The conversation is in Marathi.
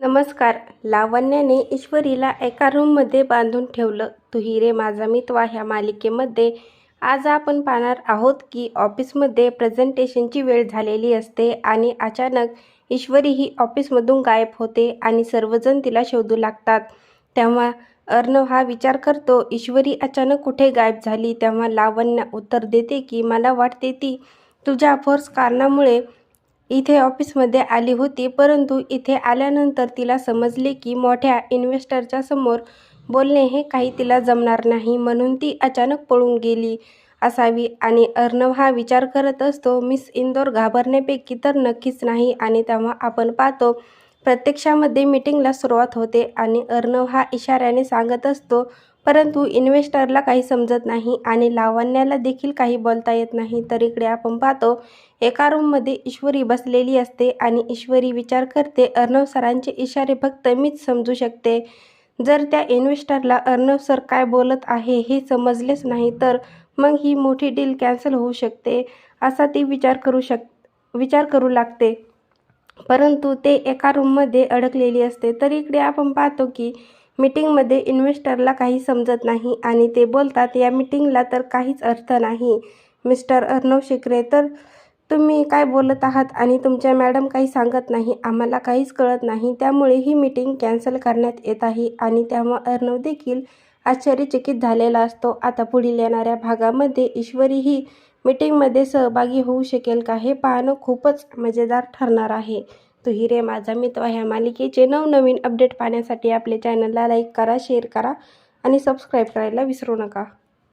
नमस्कार. लावण्याने ईश्वरीला एका रूममध्ये बांधून ठेवलं. तू हिरे माझा मितवा ह्या मालिकेमध्ये. आज आपण पाहणार आहोत की ऑफिसमध्ये प्रेझेंटेशनची वेळ झालेली असते आणि अचानक ईश्वरी ही ऑफिसमधून गायब होते आणि सर्वजण तिला शोधू लागतात. तेव्हा अर्णव हा विचार करतो ईश्वरी अचानक कुठे गायब झाली? तेव्हा लावण्या उत्तर देते की मला वाटते ती तुझ्या फोर्स कारणामुळे इथे ऑफिसमध्ये आली होती परंतु इथे आल्यानंतर तिला समजले की मोठ्या इन्व्हेस्टरच्या समोर बोलणे हे काही तिला जमणार नाही म्हणून ती अचानक पळून गेली असावी. आणि अर्णव हा विचार करत असतो मिस इंदोर घाबरण्यापैकी तर नक्कीच नाही आणि तेव्हा आपण पाहतो प्रत्यक्षामध्ये मीटिंगला सुरुवात होते आणि अर्णव हा इशाऱ्याने सांगत असतो परंतु इन्व्हेस्टरला काही समजत नाही आणि लावण्याला देखील काही बोलता येत नाही. तर इकडे आपण पाहतो एका रूममध्ये ईश्वरी बसलेली असते आणि ईश्वरी विचार करते अर्णव सरांचे इशारे फक्त मीच समजू शकते. जर त्या इन्व्हेस्टरला अर्णव सर काय बोलत आहे हे समजलेच नाही तर मग ही मोठी डील कॅन्सल होऊ शकते असा ती विचार करू शक विचार करू लागते. परंतु ते एका रूममध्ये अडकलेली असते. तर इकडे आपण पाहतो की मीटिंगमध्ये इन्व्हेस्टरला काही समजत नाही आणि ते बोलतात या मीटिंगला तर काहीच अर्थ नाही मिस्टर अर्णव शिकरे तर तुम्ही काय बोलत आहात आणि तुमच्या मॅडम काही सांगत नाही आम्हाला काहीच कळत नाही. त्यामुळे ही मीटिंग कॅन्सल करण्यात येत आहे आणि तेव्हा अर्णव देखील आश्चर्यचकित झालेला असतो. आता पुढील येणाऱ्या भागामध्ये ईश्वरी ही मीटिंगमध्ये सहभागी होऊ शकेल का हे पाहणं खूपच मजेदार ठरणार आहे. तू हिरे माझा मित्र ह्या मालिकेचे नवनवीन अपडेट पाहण्यासाठी आपल्या चॅनलला लाईक करा शेअर करा आणि सबस्क्राईब करायला विसरू नका.